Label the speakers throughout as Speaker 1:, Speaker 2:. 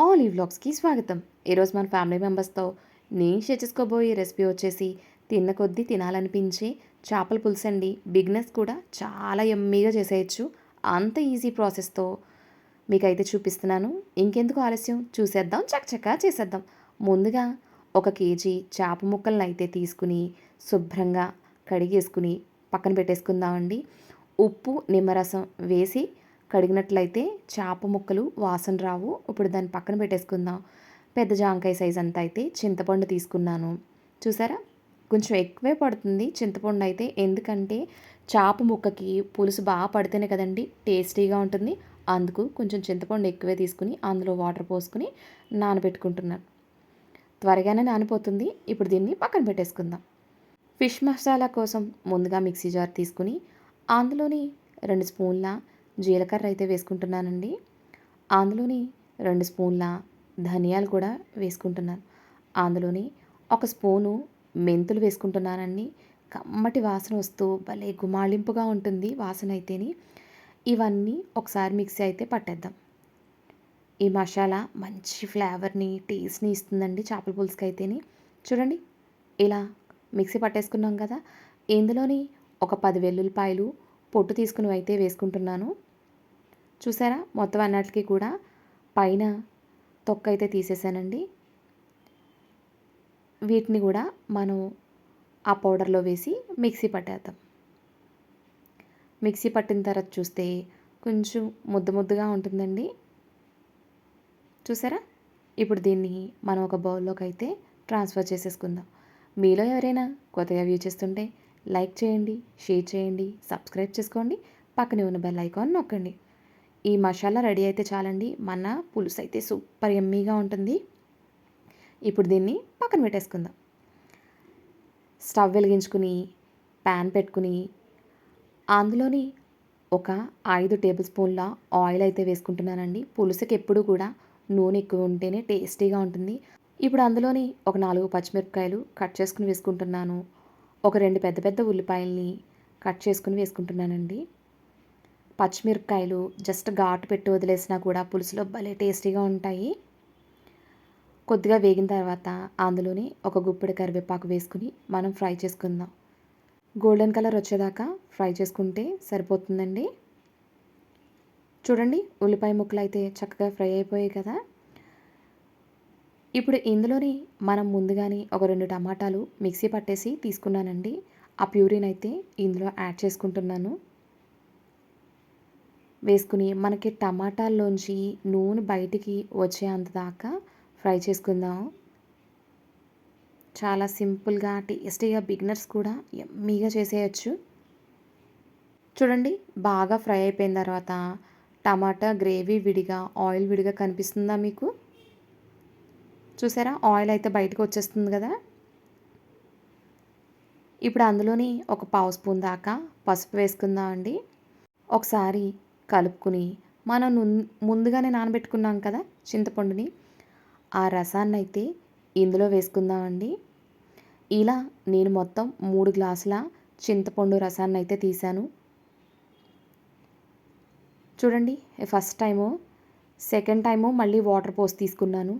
Speaker 1: All ఈ వ్లాగ్స్కి స్వాగతం. ఈరోజు మన ఫ్యామిలీ మెంబర్స్తో నేను షేర్ చేసుకోబోయే రెసిపీ వచ్చేసి తిన్న కొద్దీ తినాలనిపించే చేపల పులుసు అండి. బిగ్నెస్ కూడా చాలా ఎమ్మీగా చేసేయచ్చు. అంత ఈజీ ప్రాసెస్తో మీకైతే చూపిస్తున్నాను. ఇంకెందుకు ఆలస్యం? చూసేద్దాం చకచకా చేసేద్దాం. ముందుగా ఒక కేజీ చేప ముక్కలను అయితే తీసుకుని శుభ్రంగా కడిగేసుకుని పక్కన పెట్టేసుకుందామండి. ఉప్పు నిమ్మరసం వేసి కడిగినట్లయితే చేప ముక్కలు వాసన రావు. ఇప్పుడు దాన్ని పక్కన పెట్టేసుకుందాం. పెద్ద జాంకాయ సైజ్ అంతా అయితే చింతపండు తీసుకున్నాను. చూసారా? కొంచెం ఎక్కువే పడుతుంది చింతపండు అయితే. ఎందుకంటే చేప ముక్కకి పులుసు బాగా పడితేనే కదండి టేస్టీగా ఉంటుంది. అందుకు కొంచెం చింతపండు ఎక్కువే తీసుకుని అందులో వాటర్ పోసుకుని నానబెట్టుకుంటున్నాను త్వరగానే నానిపోతుంది. ఇప్పుడు దీన్ని పక్కన పెట్టేసుకుందాం. ఫిష్ మసాలా కోసం ముందుగా మిక్సీ జార్ తీసుకుని అందులోని రెండు స్పూన్ల జీలకర్ర అయితే వేసుకుంటున్నానండి. అందులోని రెండు స్పూన్ల ధనియాలు కూడా వేసుకుంటున్నాను. అందులోని ఒక స్పూను మెంతులు వేసుకుంటున్నానండి. కమ్మటి వాసన వస్తూ భలే గుమాళింపుగా ఉంటుంది వాసన అయితేని. ఇవన్నీ ఒకసారి మిక్సీ అయితే పట్టేద్దాం. ఈ మసాలా మంచి ఫ్లేవర్ని టేస్ట్ని ఇస్తుందండి చేపల పులుసుకి అయితేని. చూడండి ఇలా మిక్సీ పట్టేసుకున్నాం కదా. ఇందులోని ఒక పది వెల్లుల్లిపాయలు పొట్టు తీసుకుని అయితే వేసుకుంటున్నాను. చూసారా? మొత్తం అన్నిటికీ కూడా పైన తొక్క అయితే తీసేసానండి. వీటిని కూడా మనం ఆ పౌడర్లో వేసి మిక్సీ పట్టేద్దాం. మిక్సీ పట్టిన తర్వాత చూస్తే కొంచెం ముద్ద ముద్దగా ఉంటుందండి. చూసారా? ఇప్పుడు దీన్ని మనం ఒక బౌల్లోకి అయితే ట్రాన్స్ఫర్ చేసేసుకుందాం. మీలో ఎవరైనా కొత్తగా వ్యూ చేస్తుంటే లైక్ చేయండి షేర్ చేయండి సబ్స్క్రైబ్ చేసుకోండి పక్కనే ఉన్న బెల్ ఐకాన్ నొక్కండి. ఈ మసాలా రెడీ అయితే చాలండి. మన పులుసు అయితే సూపర్ ఎమ్మీగా ఉంటుంది. ఇప్పుడు దీన్ని పక్కన పెట్టేసుకుందాం. స్టవ్ వెలిగించుకుని ప్యాన్ పెట్టుకుని అందులోని ఒక ఐదు టేబుల్ స్పూన్ల ఆయిల్ అయితే వేసుకుంటున్నానండి. పులుసుకి ఎప్పుడు కూడా నూనె ఎక్కువ ఉంటేనే టేస్టీగా ఉంటుంది. ఇప్పుడు అందులోని ఒక నాలుగు పచ్చిమిరపకాయలు కట్ చేసుకుని వేసుకుంటున్నాను. ఒక రెండు పెద్ద పెద్ద ఉల్లిపాయల్ని కట్ చేసుకుని వేసుకుంటున్నానండి. పచ్చిమిరపకాయలు జస్ట్ ఘాటు పెట్టి వదిలేసినా కూడా పులుసులో భలే టేస్టీగా ఉంటాయి. కొద్దిగా వేగిన తర్వాత అందులోని ఒక గుప్పెడు కరివేపాకు వేసుకుని మనం ఫ్రై చేసుకుందాం. గోల్డెన్ కలర్ వచ్చేదాకా ఫ్రై చేసుకుంటే సరిపోతుందండి. చూడండి ఉల్లిపాయ ముక్కలు అయితే చక్కగా ఫ్రై అయిపోయాయి కదా. ఇప్పుడు ఇందులోని మనం ముందుగానే ఒక రెండు టమాటాలు మిక్సీ పట్టేసి తీసుకున్నానండి. ఆ ప్యూరిన్ అయితే ఇందులో యాడ్ చేసుకుంటున్నాను. వేసుకుని మనకి టమాటాల్లోంచి నూనె బయటికి వచ్చేంత దాకా ఫ్రై చేసుకుందాం. చాలా సింపుల్గా టేస్టీగా బిగినర్స్ కూడా ఎమ్మీగా చేసేయచ్చు. చూడండి బాగా ఫ్రై అయిపోయిన తర్వాత టమాటా గ్రేవీ విడిగా ఆయిల్ విడిగా కనిపిస్తుందా మీకు? చూసారా? ఆయిల్ అయితే బయటకు వచ్చేస్తుంది కదా? ఇప్పుడు అందులోని ఒక పావు స్పూన్ దాకా పసుపు వేసుకుందాం అండి ఒకసారి కలుపుకుని మనం ముందుగానే నానబెట్టుకున్నాం కదా చింతపండుని. ఆ రసాన్ని అయితే ఇందులో వేసుకుందామండి. ఇలా నేను మొత్తం మూడు గ్లాసుల చింతపండు రసాన్ని అయితే తీశాను. చూడండి ఫస్ట్ టైము సెకండ్ టైము మళ్ళీ వాటర్ పోసి తీసుకున్నాను.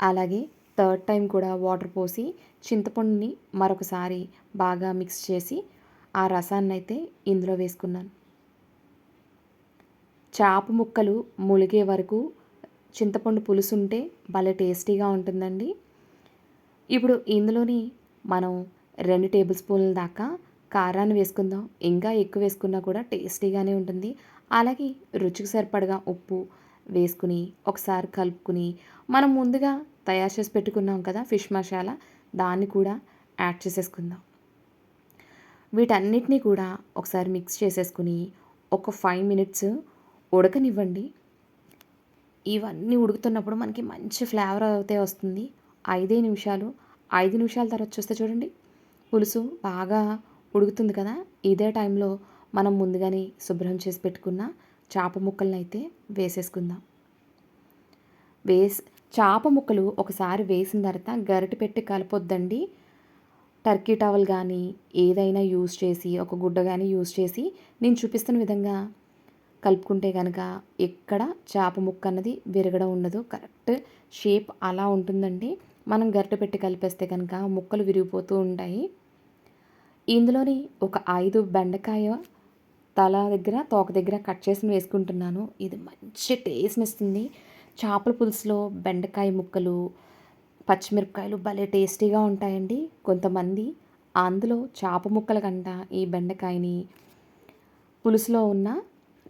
Speaker 1: అలాగే థర్డ్ టైం కూడా వాటర్ పోసి చింతపండుని మరొకసారి బాగా మిక్స్ చేసి ఆ రసాన్ని అయితే ఇందులో వేసుకున్నాను. చేప ముక్కలు ములిగే వరకు చింతపండు పులుసు ఉంటే భలే టేస్టీగా ఉంటుందండి. ఇప్పుడు ఇందులోని మనం రెండు టేబుల్ స్పూన్ల దాకా కారాన్ని వేసుకుందాం. ఇంకా ఎక్కువ వేసుకున్నా కూడా టేస్టీగానే ఉంటుంది. అలాగే రుచికి సరిపడగా ఉప్పు వేసుకుని ఒకసారి కలుపుకుని మనం ముందుగా తయారు చేసి పెట్టుకున్నాం కదా ఫిష్ మసాలా దాన్ని కూడా యాడ్ చేసేసుకుందాం. వీటన్నిటినీ కూడా ఒకసారి మిక్స్ చేసేసుకుని ఒక ఫైవ్ మినిట్స్ ఉడకనివ్వండి. ఇవన్నీ ఉడుకుతున్నప్పుడు మనకి మంచి ఫ్లేవర్ అయితే వస్తుంది. ఐదే నిమిషాలు. ఐదు నిమిషాల తర్వాత చూస్తే చూడండి. పులుసు బాగా ఉడుకుతుంది కదా. ఇదే టైంలో మనం ముందుగానే శుభ్రం చేసి పెట్టుకున్న చేప ముక్కలను అయితే వేసేసుకుందాం. వేసి చేప ముక్కలు ఒకసారి వేసిన తర్వాత గరిటె పెట్టి కలపొద్దండి. టర్కీ టవల్ కానీ ఏదైనా యూజ్ చేసి ఒక గుడ్డ కానీ యూజ్ చేసి నేను చూపిస్తున్న విధంగా కలుపుకుంటే కనుక ఎక్కడ చేప ముక్క అన్నది విరగడం ఉండదు. కరెక్ట్ షేప్ అలా ఉంటుందండి. మనం గరిట పెట్టి కలిపేస్తే కనుక ముక్కలు విరిగిపోతూ ఉంటాయి. ఇందులోని ఒక ఐదు బెండకాయ తల దగ్గర తోక దగ్గర కట్ చేసి వేసుకుంటున్నాను. ఇది మంచి టేస్ట్ని ఇస్తుంది. చేపల పులుసులో బెండకాయ ముక్కలు పచ్చిమిరపకాయలు భలే టేస్టీగా ఉంటాయండి. కొంతమంది అందులో చేప ముక్కల కంట ఈ బెండకాయని పులుసులో ఉన్న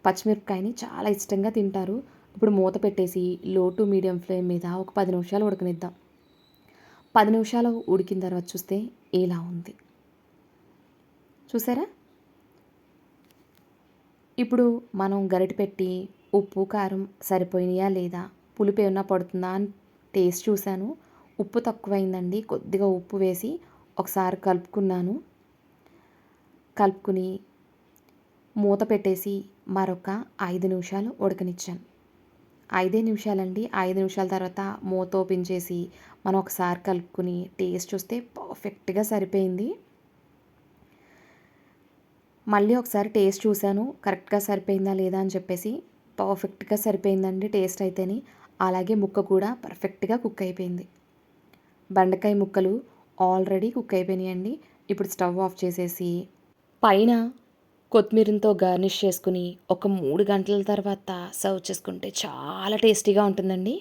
Speaker 1: పచ్చిమిరపకాయని చాలా ఇష్టంగా తింటారు. ఇప్పుడు మూత పెట్టేసి లో టు మీడియం ఫ్లేమ్ మీద ఒక పది నిమిషాలు ఉడకనిద్దాం. పది నిమిషాలు ఉడికిన తర్వాత చూస్తే ఇలా ఉంది? చూసారా? ఇప్పుడు మనం గరిటె పెట్టి ఉప్పు కారం సరిపోయినాయా లేదా? పులుపు ఏమన్నా పడుతుందా అని టేస్ట్ చూశాను. ఉప్పు తక్కువైందండి. కొద్దిగా ఉప్పు వేసి ఒకసారి కలుపుకున్నాను. కలుపుకుని మూత పెట్టేసి మరొక ఐదు నిమిషాలు ఉడకనిచ్చాను. ఐదే నిమిషాలండి. ఐదు నిమిషాల తర్వాత మూత ఓపెన్ చేసి మనం ఒకసారి కలుపుకుని టేస్ట్ చూస్తే పర్ఫెక్ట్గా సరిపోయింది. మళ్ళీ ఒకసారి టేస్ట్ చూశాను. కరెక్ట్గా సరిపోయిందా లేదా అని చెప్పేసి పర్ఫెక్ట్గా సరిపోయిందండి టేస్ట్ అయితేని. అలాగే ముక్క కూడా పర్ఫెక్ట్గా కుక్ అయిపోయింది. బెండకాయ ముక్కలు ఆల్రెడీ కుక్ అయిపోయినాయండి. ఇప్పుడు స్టవ్ ఆఫ్ చేసేసి పైన కొత్తిమీరతో గార్నిష్ చేసుకుని ఒక మూడు గంటల తర్వాత సర్వ్ చేసుకుంటే చాలా టేస్టీగా ఉంటుందండి.